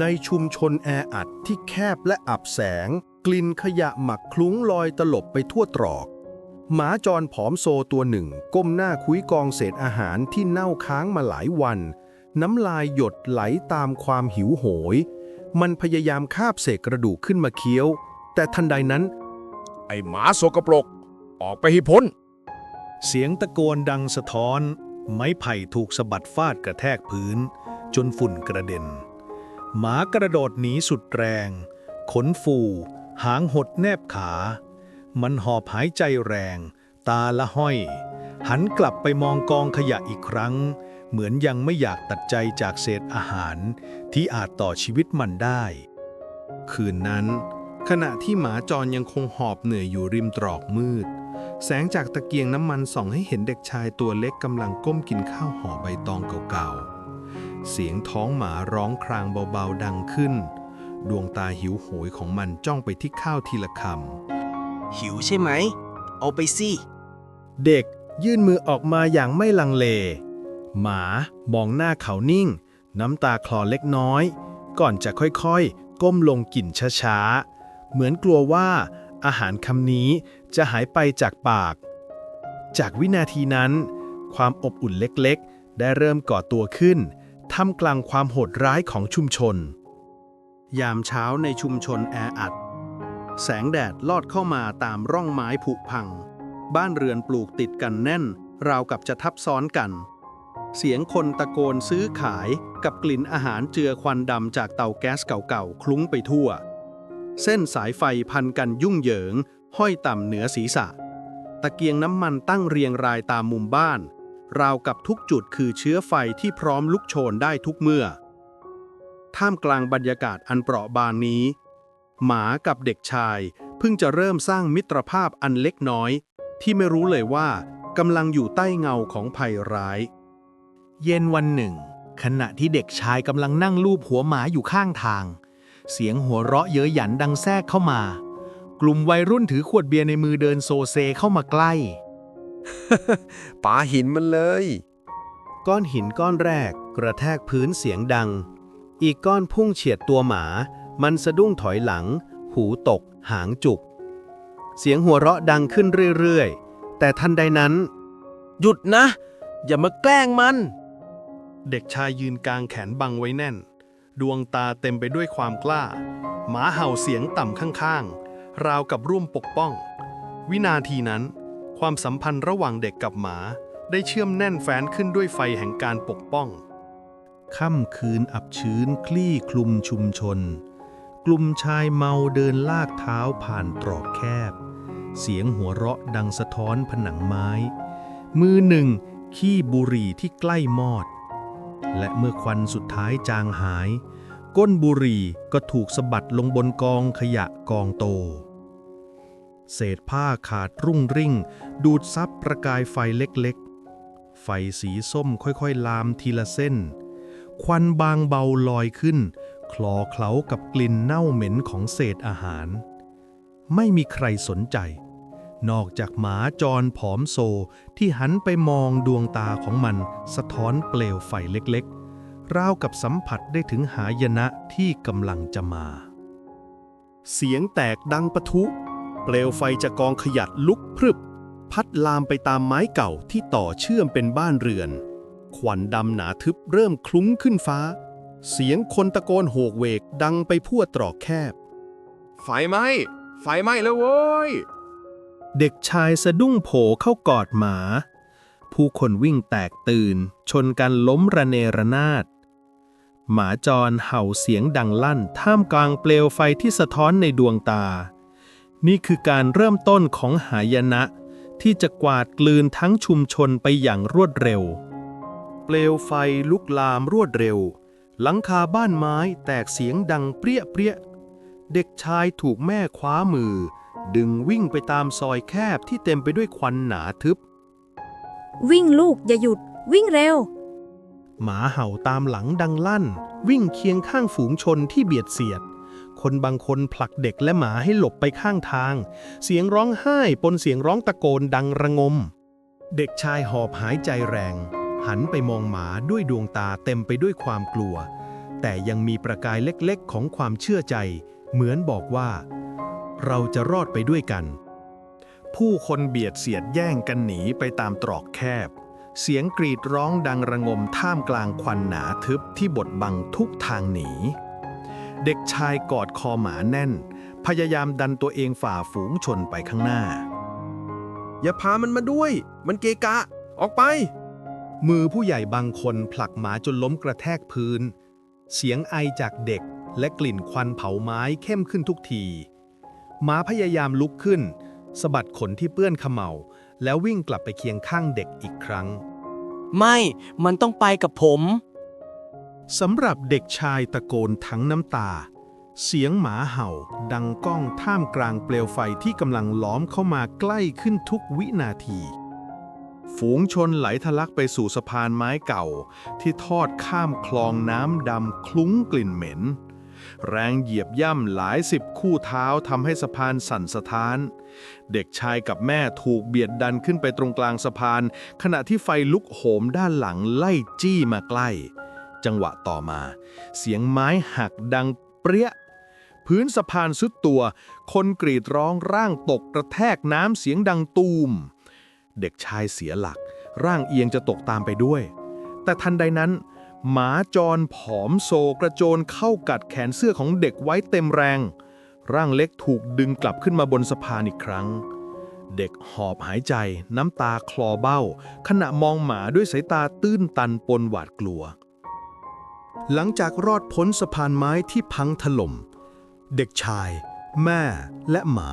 ในชุมชนแออัดที่แคบและอับแสง กลิ่นขยะหมักคลุ้งลอยตลบไปทั่วตรอก หมาจรผอมโซตัวหนึ่ง ก้มหน้าคุยกองเศษอาหารที่เน่าค้างมาหลายวัน น้ำลายหยดไหลตามความหิวโหย มันพยายามคาบเศษกระดูกขึ้นมาเคี้ยว แต่ทันใดนั้น ไอหมาโสกปรก ออกไปให้พ้น เสียงตะโกนดังสะท้อน ไม้ไผ่ถูกสะบัดฟาดกระแทกพื้น จนฝุ่นกระเด็น หมากระโดดหนีสุดแรง ขนฟู หางหดแนบขา มันหอบหายใจแรง ตาละห้อย หันกลับไปมองกองขยะอีกครั้ง เหมือนยังไม่อยากตัดใจจากเศษอาหารที่อาจต่อชีวิตมันได้ คืนนั้น ขณะที่หมาจรยังคงหอบเหนื่อยอยู่ริมตรอกมืด แสงจากตะเกียงน้ำมันส่องให้เห็นเด็กชายตัวเล็กกำลังก้มกินข้าวห่อใบตองเก่าๆ เสียงท้องหมาร้องครางเบาๆดังขึ้น ดวงตาหิวโหยของมันจ้องไปที่ข้าวทีละคหิวใช่ไหม เอาไปสิำเด็กยื่นมือออกมาอย่างไม่ลังเล หมามองหน้าเขานิ่ง น้ำตาคลอเล็กน้อย ก่อนจะค่อยๆ ก้มลงกินช้าๆ เหมือนกลัวว่า อาหารคำนี้จะหายไปจากปาก จากวินาทีนั้น ความอบอุ่นเล็กๆ ได้เริ่มก่อตัวขึ้น ท่ามกลางความโหดร้ายของชุมชน ยามเช้าในชุมชนแออัด แสงแดดลอดเข้ามาตามร่องไม้ผุพัง บ้านเรือนปลูกติดกันแน่น ราวกับจะทับซ้อนกัน เสียงคนตะโกนซื้อขายกับกลิ่นอาหารเจือควันดำจากเตาแก๊สเก่าๆ คลุ้งไปทั่ว เส้นสายไฟพันกันยุ่งเหยิง ห้อยต่ำเหนือศีรษะ ตะเกียงน้ำมันตั้งเรียงรายตามมุมบ้าน ราวกับทุกจุดคือเชื้อไฟที่พร้อมลุกโชนได้ทุกเมื่อ ท่ามกลางบรรยากาศอันเปราะบางนี้ หมากับเด็กชายเพิ่งจะเริ่มสร้างมิตรภาพอันเล็กน้อย ที่ไม่รู้เลยว่ากำลังอยู่ใต้เงาของภัยร้าย เย็นวันหนึ่ง ขณะที่เด็กชายกำลังนั่งลูบหัวหมาอยู่ข้างทาง เสียงหัวเราะเย้ยหยันดังแทรกเข้ามา กลุ่มวัยรุ่นถือขวดเบียร์ในมือเดินโซเซเข้ามาใกล้ ปาหินมันเลย ก้อนหินก้อนแรกกระแทกพื้นเสียงดัง อีกก้อนพุ่งเฉียดตัวหมา มันสะดุ้งถอยหลัง หูตก หางจุก เสียงหัวเราะดังขึ้นเรื่อยๆ แต่ทันใดนั้น หยุดนะ อย่ามาแกล้งมัน เด็กชายยืนกลางแขนบังไว้แน่น ดวงตาเต็มไปด้วยความกล้า หมาเห่าเสียงต่ำข้างๆ ราวกับร่วมปกป้อง วินาทีนั้น ความสัมพันธ์ระหว่างเด็กกับหมาได้เชื่อมแน่นแฟ้นขึ้นด้วยไฟแห่งการปกป้อง ค่ำคืนอับชื้นคลี่คลุมชุมชน กลุ่มชายเมาเดินลากเท้าผ่านตรอกแคบ เสียงหัวเราะดังสะท้อนผนังไม้ มือหนึ่ง ขี้บุหรี่ที่ใกล้มอด และเมื่อควันสุดท้ายจางหาย ก้นบุหรี่ก็ถูกสะบัดลงบนกองขยะกองโต เศษผ้าขาดรุ่งริ่ง ดูดซับประกายไฟเล็กๆ ไฟสีส้มค่อยๆ ลามทีละเส้น ควันบางเบาลอยขึ้น คลอเคล้ากับกลิ่นเน่าเหม็นของเศษอาหาร ไม่มีใครสนใจ นอกจากหมาจรผอมโซที่หันไปมองดวงตาของมันสะท้อนเปลวไฟเล็กๆ ราวกับสัมผัสได้ถึงหายนะที่กำลังจะมา เสียงแตกดังปะทุ เปลวไฟจากกองขยะลุกพรึบ พัดลามไปตามไม้เก่าที่ต่อเชื่อมเป็นบ้านเรือน ควันดำหนาทึบเริ่มคลุ้งขึ้นฟ้า เสียงคนตะโกนโหกเวกดังไปทั่วตรอกแคบ ไฟไหม้ไฟไหม้แล้วโว้ย เด็กชายสะดุ้งโผเข้ากอดหมา ผู้คนวิ่งแตกตื่น ชนกันล้มระเนระนาด หมาจรเห่าเสียงดังลั่น ท่ามกลางเปลวไฟที่สะท้อนในดวงตา นี่คือการเริ่มต้นของหายนะ ที่จะกวาดกลืนทั้งชุมชนไปอย่างรวดเร็ว เปลวไฟลุกลามรวดเร็ว หลังคาบ้านไม้แตกเสียงดังเปรี้ยเปรี้ยเด็กชายถูกแม่คว้ามือ ดึงวิ่งไปตามซอยแคบที่เต็มไปด้วยควันหนาทึบ วิ่งลูกอย่าหยุด วิ่งเร็ว หมาเห่าตามหลังดังลั่น วิ่งเคียงข้างฝูงชนที่เบียดเสียด คนบางคนผลักเด็กและหมาให้หลบไปข้างทาง เสียงร้องไห้ปนเสียงร้องตะโกนดังระงม เด็กชายหอบหายใจแรง หันไปมองหมาด้วยดวงตาเต็มไปด้วยความกลัว แต่ยังมีประกายเล็กๆ ของความเชื่อใจ เหมือนบอกว่า เราจะรอดไปด้วยกัน ผู้คนเบียดเสียดแย่งกันหนีไปตามตรอกแคบเสียงกรีดร้องดังระงมท่ามกลางควันหนาทึบที่บดบังทุกทางหนี เด็กชายกอดคอหมาแน่น พยายามดันตัวเองฝ่าฝูงชนไปข้างหน้า อย่าพามันมาด้วย มันเกะกะ ออกไป มือผู้ใหญ่บางคนผลักหมาจนล้มกระแทกพื้น เสียงไอจากเด็กและกลิ่นควันเผาไม้เข้มขึ้นทุกที หมาพยายามลุกขึ้นสะบัดขนที่เปื้อนเขมเมาแล้ววิ่งกลับไปเคียงข้างเด็กอีกครั้ง ไม่ มันต้องไปกับผม สำหรับเด็กชายตะโกนทั้งน้ำตา เสียงหมาเห่าดังก้องท่ามกลางเปลวไฟที่กำลังล้อมเข้ามาใกล้ขึ้นทุกวินาที ฝูงชนไหลทะลักไปสู่สะพานไม้เก่า ที่ทอดข้ามคลองน้ำดำคลุ้งกลิ่นเหม็น แรงเหยียบย่ำหลายสิบคู่เท้าทำให้สะพานสั่นสะท้าน เด็กชายกับแม่ถูกเบียดดันขึ้นไปตรงกลางสะพาน ขณะที่ไฟลุกโหมด้านหลังไล่จี้มาใกล้ จังหวะต่อมา เสียงไม้หักดังเปรี้ย พื้นสะพานสุดตัว คนกรีดร้องร่างตกกระแทกน้ำเสียงดังตูม เด็กชายเสียหลัก ร่างเอียงจะตกตามไปด้วย แต่ทันใดนั้น หมาจรผอมโซกระโจนเข้ากัดแขนเสื้อของเด็กไว้เต็มแรง ร่างเล็กถูกดึงกลับขึ้นมาบนสะพานอีกครั้งเด็กหอบหายใจน้ำตาคลอเบ้า ขณะมองหมาด้วยสายตาตื้นตันปนหวาดกลัว หลังจากรอดพ้นสะพานไม้ที่พังถล่ม เด็กชาย แม่และหมา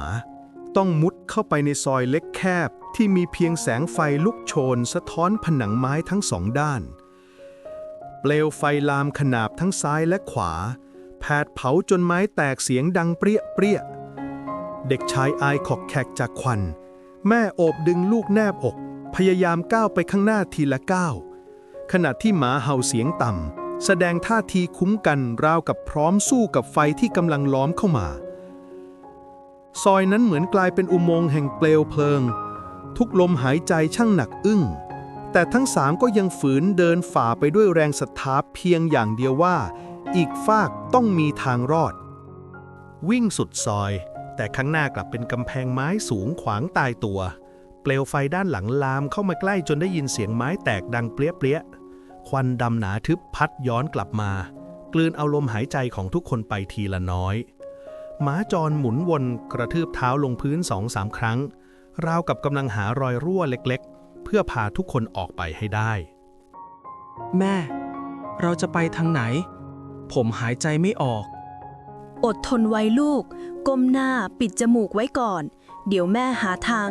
ต้องมุดเข้าไปในซอยเล็กแคบที่มีเพียงแสงไฟลุกโชน สะท้อนผนังไม้ทั้งสองด้าน เปลวไฟลามขนาบทั้งซ้ายและขวา แผดเผาจนไม้แตกเสียงดังเปรี้ยเปรี้ยเด็กชายอายขอกแขกจากควัน แม่โอบดึงลูกแนบอก พยายามก้าวไปข้างหน้าทีละก้าวขณะที่หมาเห่าเสียงต่ำ แสดงท่าทีคุ้มกันราวกับพร้อมสู้กับไฟที่กำลังล้อมเข้ามา ซอยนั้นเหมือนกลายเป็นอุโมงค์แห่งเปลวเพลิง ทุกลมหายใจช่างหนักอึ้ง แต่ทั้งสามก็ยังฝืนเดินฝ่าไปด้วยแรงศรัทธาเพียงอย่างเดียวว่า อีกฟากต้องมีทางรอด วิ่งสุดซอย แต่ข้างหน้ากลับเป็นกำแพงไม้สูงขวางตายตัว เปลวไฟด้านหลังลามเข้ามาใกล้จนได้ยินเสียงไม้แตกดังเปรี้ยเปรี้ย ควันดำหนาทึบพัดย้อนกลับมา กลืนเอาลมหายใจของทุกคนไปทีละน้อย หมาจรหมุนวนกระทืบเท้าลงพื้นสองสามครั้ง ราวกับกำลังหารอยรั่วเล็กๆ เพื่อพาทุกคนออกไปให้ได้ แม่ เราจะไปทางไหน ผมหายใจไม่ออก อดทนไว้ลูก ก้มหน้าปิดจมูกไว้ก่อน เดี๋ยวแม่หาทาง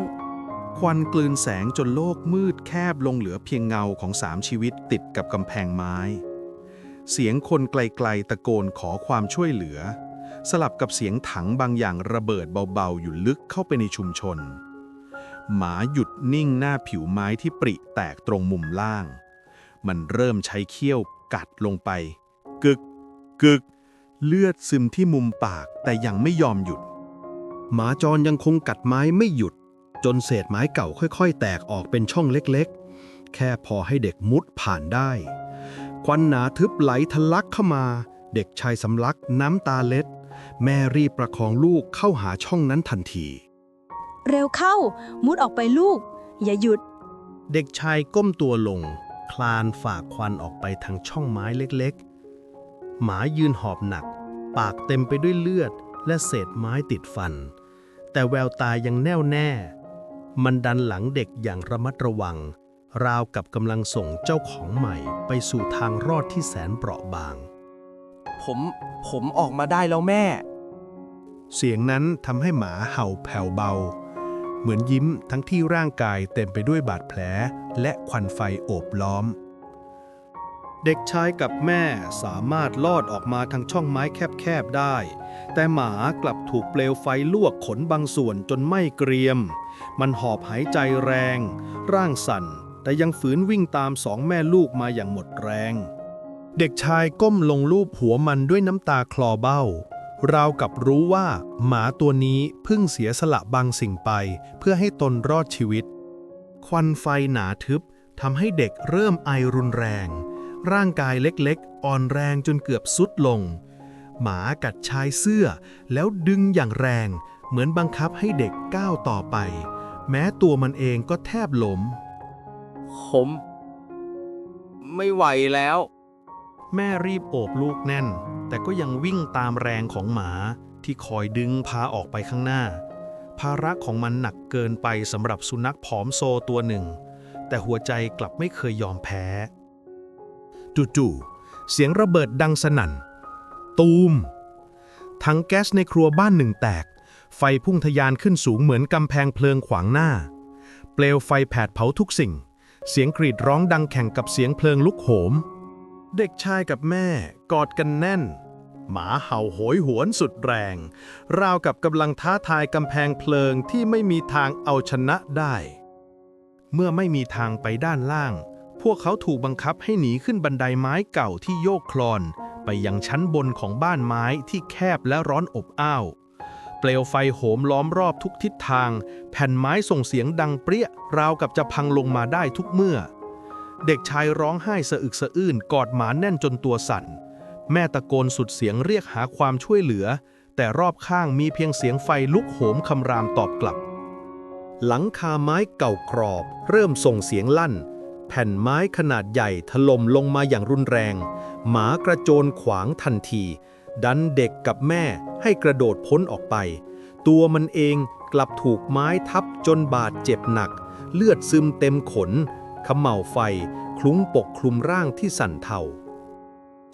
ควันกลืนแสงจนโลกมืดแคบลงเหลือเพียงเงาของสามชีวิตติดกับกำแพงไม้ เสียงคนไกลๆตะโกนขอความช่วยเหลือ สลับกับเสียงถังบางอย่างระเบิดเบาๆ อยู่ลึกเข้าไปในชุมชน หมาหยุดนิ่งหน้าผิวไม้ที่ปริแตกตรงมุมล่าง มันเริ่มใช้เขี้ยวกัดลงไป กึก กึก เลือดซึมที่มุมปากแต่ยังไม่ยอมหยุด หมาจรยังคงกัดไม้ไม่หยุด จนเศษไม้เก่าค่อยๆ แตกออกเป็นช่องเล็กๆ แค่พอให้เด็กมุดผ่านได้ ควันหนาทึบไหลทะลักเข้ามา เด็กชายสำลักน้ำตาเล็ด แม่รีบประคองลูกเข้าหาช่องนั้นทันที เร็วเข้า มุดออกไปลูก อย่าหยุด เด็กชายก้มตัวลง คลานฝ่าควันออกไปทางช่องไม้เล็กๆ หมายืนหอบหนัก ปากเต็มไปด้วยเลือดและเศษไม้ติดฟัน แต่แววตายังแน่วแน่ มันดันหลังเด็กอย่างระมัดระวัง ราวกับกำลังส่งเจ้าของใหม่ไปสู่ทางรอดที่แสนเปราะบาง ผมผมออกมาได้แล้วแม่ เสียงนั้นทำให้หมาเห่าแผ่วเบา เหมือนยิ้มทั้งที่ร่างกายเต็มไปด้วยบาดแผลและควันไฟโอบล้อม เด็กชายกับแม่สามารถลอดออกมาทางช่องไม้แคบๆได้ แต่หมากลับถูกเปลวไฟลวกขนบางส่วนจนไม่เกรียม มันหอบหายใจแรง ร่างสั่น แต่ยังฝืนวิ่งตามสองแม่ลูกมาอย่างหมดแรง เด็กชายก้มลงลูบหัวมันด้วยน้ำตาคลอเบ้า ราวกับรู้ว่าหมาตัวนี้เพิ่งเสียสละบางสิ่งไป เพื่อให้ตนรอดชีวิต ควันไฟหนาทึบทำให้เด็กเริ่มไอรุนแรง ร่างกายเล็กๆ อ่อนแรงจนเกือบสุดลง หมากัดชายเสื้อ แล้วดึงอย่างแรง เหมือนบังคับให้เด็กก้าวต่อไป แม้ตัวมันเองก็แทบล้มผม ไม่ไหวแล้ว แม่รีบโอบลูกแน่น แต่ก็ยังวิ่งตามแรงของหมาที่คอยดึงพาออกไปข้างหน้า ภาระของมันหนักเกินไปสำหรับสุนัขผอมโซตัวหนึ่ง แต่หัวใจกลับไม่เคยยอมแพ้ จู่ๆเสียงระเบิดดังสนั่น ตูม ทั้งแก๊สในครัวบ้านหนึ่งแตก ไฟพุ่งทะยานขึ้นสูงเหมือนกำแพงเพลิงขวางหน้า เปลวไฟแผดเผาทุกสิ่ง เสียงกรีดร้องดังแข่งกับเสียงเพลิงลุกโหม เด็กชายกับแม่กอดกันแน่น หมาเห่าโหยหวนสุดแรง ราวกับกำลังท้าทายกำแพงเพลิงที่ไม่มีทางเอาชนะได้ เมื่อไม่มีทางไปด้านล่าง พวกเขาถูกบังคับให้หนีขึ้นบันไดไม้เก่าที่โยกคลอน ไปยังชั้นบนของบ้านไม้ที่แคบและร้อนอบอ้าว เปลวไฟโหมล้อมรอบทุกทิศทาง แผ่นไม้ส่งเสียงดังเปรี้ย ราวกับจะพังลงมาได้ทุกเมื่อ เด็กชายร้องไห้สะอึกสะอื้นกอดหมาแน่นจนตัวสั่น แม่ตะโกนสุดเสียงเรียกหาความช่วยเหลือ แต่รอบข้างมีเพียงเสียงไฟลุกโหมคำรามตอบกลับ หลังคาไม้เก่ากรอบ เริ่มส่งเสียงลั่น แผ่นไม้ขนาดใหญ่ถล่มลงมาอย่างรุนแรง หมากระโจนขวางทันที ดันเด็กกับแม่ให้กระโดดพ้นออกไป ตัวมันเองกลับถูกไม้ทับจนบาดเจ็บหนัก เลือดซึมเต็มขนเขม่าไฟ คลุ้งปกคลุมร่างที่สั่นเทา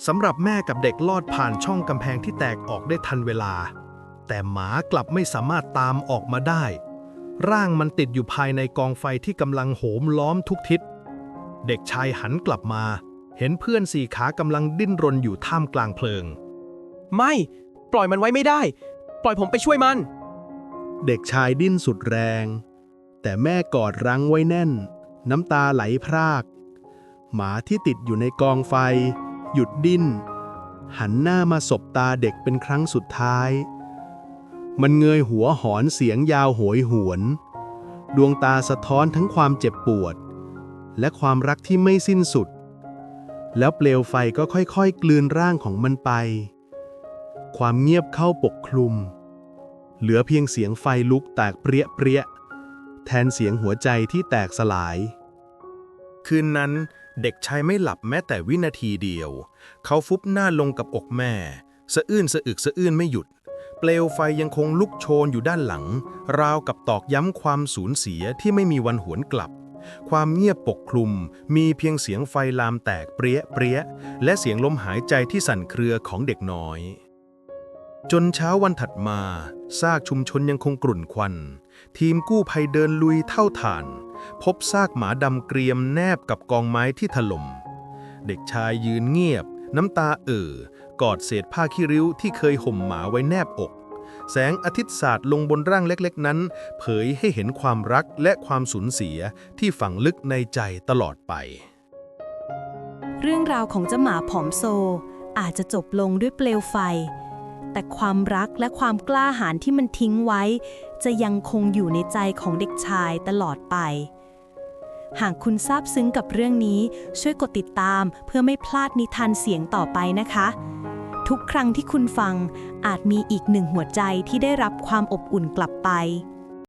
สำหรับแม่กับเด็กลอดผ่านช่องกำแพงที่แตกออกได้ทันเวลา แต่หมากลับไม่สามารถตามออกมาได้ ร่างมันติดอยู่ภายในกองไฟที่กำลังโหมล้อมทุกทิศ เด็กชายหันกลับมา เห็นเพื่อนสี่ขากำลังดิ้นรนอยู่ท่ามกลางเพลิง ไม่ ปล่อยมันไว้ไม่ได้ ปล่อยผมไปช่วยมัน เด็กชายดิ้นสุดแรง แต่แม่กอดรั้งไว้แน่น น้ำตาไหลพราก หมาที่ติดอยู่ในกองไฟ หยุดดิ้น หันหน้ามาสบตาเด็กเป็นครั้งสุดท้าย มันเงยหัวหอนเสียงยาวโหยหวน ดวงตาสะท้อนทั้งความเจ็บปวด และความรักที่ไม่สิ้นสุด แล้วเปลวไฟก็ค่อยๆ กลืนร่างของมันไป ความเงียบเข้าปกคลุม เหลือเพียงเสียงไฟลุกแตกเปรี้ยเปรี้ยแทนเสียงหัวใจที่แตกสลาย คืนนั้นเด็กชายไม่หลับแม้แต่วินาทีเดียว เขาฟุบหน้าลงกับอกแม่ สะอื้นสะอึกสะอื้นไม่หยุด เปลวไฟยังคงลุกโชนอยู่ด้านหลัง ราวกับตอกย้ำความสูญเสียที่ไม่มีวันหวนกลับ ความเงียบปกคลุม มีเพียงเสียงไฟลามแตกเปรี้ยเปรี้ยและเสียงลมหายใจที่สั่นเครือของเด็กน้อย จนเช้าวันถัดมาซากชุมชนยังคงกรุ่นควัน ทีมกู้ภัยเดินลุยเท่าฐาน พบซากหมาดำเกรียมแนบกับกองไม้ที่ถล่มเด็กชายยืนเงียบ น้ำตาเอ่อกอดเศษผ้าขี้ริ้วที่เคยห่มหมาไว้แนบอก แสงอาทิตย์สาดลงบนร่างเล็กๆ นั้น เผยให้เห็นความรักและความสูญเสียที่ฝังลึกในใจตลอดไป เรื่องราวของเจ้าหมาผอมโซ อาจจะจบลงด้วยเปลวไฟ แต่ความรักและความกล้าหาญที่มันทิ้งไว้ จะยังคงอยู่ในใจของเด็กชายตลอดไปหากคุณซาบซึ้งกับเรื่องนี้ ช่วยกดติดตามเพื่อไม่พลาดนิทานเสียงต่อไปนะคะ ทุกครั้งที่คุณฟังอาจมีอีกหนึ่งหัวใจที่ได้รับความอบอุ่นกลับไป